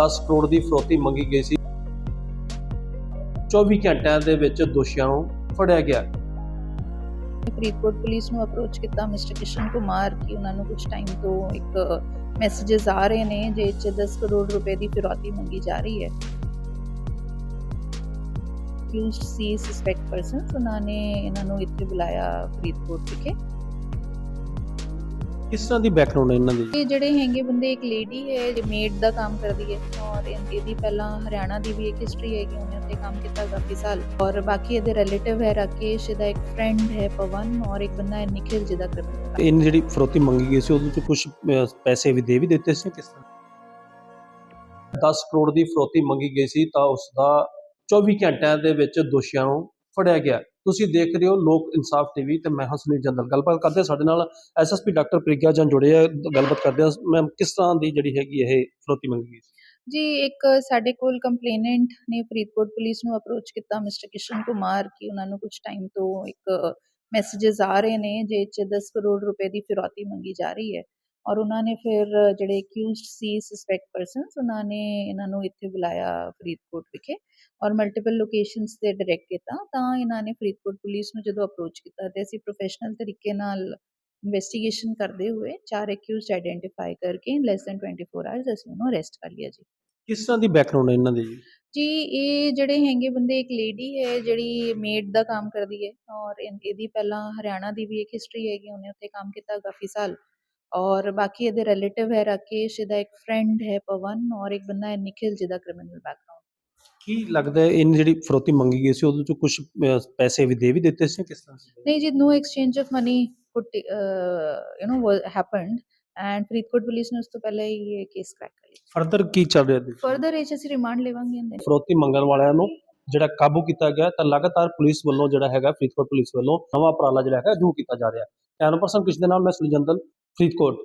10 ਕਰੋੜ ਦੀ ਫਰੋਤੀ ਮੰਗੀ ਗਈ ਸੀ। 24 ਘੰਟਿਆਂ ਦੇ ਵਿੱਚ ਦੋਸ਼ੀਆਂ ਨੂੰ ਫੜਿਆ ਗਿਆ। ਫਰੀਦਕੋਟ ਪੁਲਿਸ ਨੂੰ ਅਪਰੋਚ ਕੀਤਾ ਮਿਸਟਰ ਕਿਸ਼ਨ ਕੁਮਾਰ ਕਿ ਉਹਨਾਂ ਨੂੰ ਕੁਝ ਟਾਈਮ ਤੋਂ ਇੱਕ ਮੈਸੇजेस ਆ ਰਹੇ ਨੇ ਜਿਹ 10 ਕਰੋੜ ਰੁਪਏ ਦੀ ਫਿਰੌਤੀ ਮੰਗੀ ਜਾ ਰਹੀ ਹੈ। ਅਕਿਊਜ਼ਡ ਸੀ ਸਸਪੈਕਟ ਪਰਸਨਸ ਉਹਨਾਂ ਨੇ ਇਹਨਾਂ ਨੂੰ ਇੱਥੇ ਬੁਲਾਇਆ ਫਰੀਦਕੋਟ ਵਿਖੇ। ਕਿਸ ਤਰ੍ਹਾਂ ਦੀ ਬੈਕਗ੍ਰਾਉਂਡ ਹੈ ਇਹਨਾਂ ਦੀ? ਇਹ ਜਿਹੜੇ ਹੈਗੇ ਬੰਦੇ ਇੱਕ ਲੇਡੀ ਹੈ ਜੋ ਮੇਡ ਦਾ ਕੰਮ ਕਰਦੀ ਹੈ ਔਰ ਇਹ- ਇਹਦੀ ਪਹਿਲਾਂ ਹਰਿਆਣਾ ਦੀ ਵੀ ਇੱਕ ਹਿਸਟਰੀ ਹੈਗੀ ਉਹਨੇ ਉੱਥੇ ਕੰਮ ਕੀਤਾ ਕਾਫੀ ਸਾਲ। ਔਰ ਬਾਕੀ ਇਹਦੇ ਰਿਲੇਟਿਵ ਹੈ ਰਾਕੇਸ਼ ਇਹਦਾ ਇੱਕ ਫਰੈਂਡ ਹੈ ਪਵਨ ਔਰ ਇੱਕ ਬੰਦਾ ਹੈ ਨਿਖਿਲ ਜਿਹਦਾ ਕ੍ਰਿਮੀਨਲ ਇਹਨ ਜਿਹੜੀ ਫਰੋਤੀ ਮੰਗੀ ਗਈ ਸੀ ਉਹਦੇ ਚ ਕੁਝ ਪੈਸੇ ਵੀ ਦੇ ਵੀ ਦਿੱਤੇ ਸੀ ਕਿਸ ਤਰ੍ਹਾਂ? 10 ਕਰੋੜ ਦੀ ਫਰੋਤੀ ਮੰਗੀ ਗਈ ਸੀ ਤਾਂ ਉਸ ਦਾ 24 ਘੰਟਿਆਂ ਦੇ ਵਿੱਚ ਦੋਸ਼ੀਆਂ ਨੂੰ ਫੜਿਆ ਗਿਆ। ਤੁਸੀਂ ਦੇਖ ਰਹੇ ਹੋ ਲੋਕ ਇਨਸਾਫ ਟੀਵੀ ਤੇ ਮੈਂ ਹਾਂ ਜੰਦਲ ਗੱਲਬਾਤ ਕਰਦੇ ਸਾਡੇ ਨਾਲ ਐਸਐਸਪੀ ਡਾਕਟਰ ਪ੍ਰਿਗਿਆ ਜਨ ਜੁੜੇ ਆ। ਗੱਲਬਾਤ ਕਰਦੇ ਹਾਂ। ਮੈਮ, ਕਿਸ ਤਰ੍ਹਾਂ ਦੀ ਜਿਹੜੀ ਹੈਗੀ ਇਹ ਫਰੋਤੀ ਮੰਗੀ ਜੀ, ਇੱਕ ਸਾਡੇ ਕੋਲ ਕੰਪਲੇਨੈਂਟ ਨੇ ਫਰੀਦਕੋਟ ਪੁਲਿਸ ਨੂੰ ਅਪਰੋਚ ਕੀਤਾ ਮਿਸਟਰ ਕਿਸ਼ਨ ਕੁਮਾਰ ਕਿ ਉਹਨਾਂ ਨੂੰ ਕੁਝ ਟਾਈਮ ਤੋਂ ਇੱਕ ਮੈਸੇजेस ਆ ਰਹੇ ਨੇ, ਜਿਹ 10 ਕਰੋੜ ਰੁਪਏ ਦੀ ਫਿਰੌਤੀ ਮੰਗੀ ਜਾ ਰਹੀ ਹੈ। ਔਰ ਉਹਨਾਂ ਨੇ ਫਿਰ ਜਿਹੜੇ ਅਕਿਊਜ਼ਡ ਸੀ ਸਸਪੈਕਟ ਪਰਸਨਸ ਉਹਨਾਂ ਨੇ ਇਹਨਾਂ ਨੂੰ ਇੱਥੇ ਬੁਲਾਇਆ ਫਰੀਦਕੋਟ ਵਿਖੇ ਔਰ ਮਲਟੀਪਲ ਲੋਕੇਸ਼ਨਸ ਤੇ ਡਾਇਰੈਕਟ ਕੀਤਾ। ਤਾਂ ਇਹਨਾਂ ਨੇ ਫਰੀਦਕੋਟ ਪੁਲਿਸ ਨੂੰ ਜਦੋਂ ਅਪਰੋਚ ਕੀਤਾ ਤੇ ਅਸੀਂ ਪ੍ਰੋਫੈਸ਼ਨਲ ਤਰੀਕੇ ਨਾਲ ਇਨਵੈਸਟੀਗੇਸ਼ਨ ਕਰਦੇ ਹੋਏ ਚਾਰ ਅਕਿਊਜ਼ਡ ਆਈਡੈਂਟੀਫਾਈ ਕਰਕੇ ਇਨ ਲੈਸ ਦੈਨ 24 ਆਵਰਸ ਅਸੀਂ ਉਹਨੂੰ ਅਰੈਸਟ ਕਰ ਲਿਆ ਜੀ। ਕਿਸ ਤਰ੍ਹਾਂ ਦੀ ਬੈਕਗ੍ਰਾਉਂਡ ਹੈ ਇਹਨਾਂ ਦੀ ਜੀ? ਜੀ ਇਹ ਜਿਹੜੇ ਹੈਗੇ ਬੰਦੇ ਇੱਕ ਲੇਡੀ ਹੈ ਜਿਹੜੀ ਮੇਡ ਦਾ ਕੰਮ ਕਰਦੀ ਹੈ ਔਰ ਇਹ- ਇਹਦੀ ਪਹਿਲਾਂ ਹਰਿਆਣਾ ਦੀ ਵੀ ਇੱਕ ਹਿਸਟਰੀ ਹੈਗੀ ਉਹਨੇ ਉੱਥੇ ਕੰਮ ਕੀਤਾ ਕਾਫੀ ਸਾਲ। ਔਰ ਬਾਕੀ ਇਹਦੇ ਰਿਲੇਟਿਵ ਹੈ ਰਾਕੇਸ਼ ਇਹਦਾ ਇੱਕ ਫਰੈਂਡ ਹੈ ਪਵਨ ਔਰ ਇੱਕ ਬੰਦਾ ਹੈ ਨਿਖਿਲ ਜਿਹਦਾ ਕ੍ਰਿਮੀਨਲ ਬੈਕਗ੍ਰਾਉਂਡ ਕੀ ਲੱਗਦਾ ਹੈ ਇਹਨ ਜਿਹੜੀ ਫਰੋਤੀ ਮੰਗੀ ਗਈ ਸੀ ਉਹਦੇ ਚ ਕੁਝ ਪੈਸੇ ਵੀ ਦੇ ਵੀ ਦਿੱਤੇ ਸੀ ਕਿਸ ਤਰ੍ਹਾਂ ਸੀ ਨਹੀਂ ਜੀ of money could uh, you know was happened and Faridkot police ਨੇ ਉਸ ਤੋਂ ਪਹਿਲਾਂ ਹੀ ਇਹ ਕੇਸ ਕ੍ਰੈਕ ਕਰ ਲਿਆ ਫਰਦਰ ਕੀ ਚੱਲ ਰਿਹਾ ਹੈ ਫਰਦਰ ਇਹ ਅਸੀਂ ਰਿਮਾਂਡ ਲਵਾਂਗੇ ਇਹਦੇ ਫਰੋਤੀ ਮੰਗਣ ਵਾਲਿਆਂ ਨੂੰ ਜਿਹੜਾ ਕਾਬੂ ਕੀਤਾ ਗਿਆ ਤਾਂ ਲਗਾਤਾਰ ਪੁਲਿਸ ਵੱਲੋਂ ਜਿਹੜਾ ਹੈਗਾ ਫਰੀਦਕੋਟ ਪੁਲਿਸ ਵੱਲੋਂ ਨਵਾਂ ਉਪਰਾਲਾ ਜਿਹੜਾ ਹੈਗਾ ਜੂ ਕੀਤਾ ਜਾ ਰਿਹਾ ਹੈ ਕੈਮਰਾ ਪਰਸਨ ਕਿਸ ਦੇ ਨਾਲ ਮੈਂ ਸੁਲਜੰਦਲ ਫਰੀਦਕੋਟ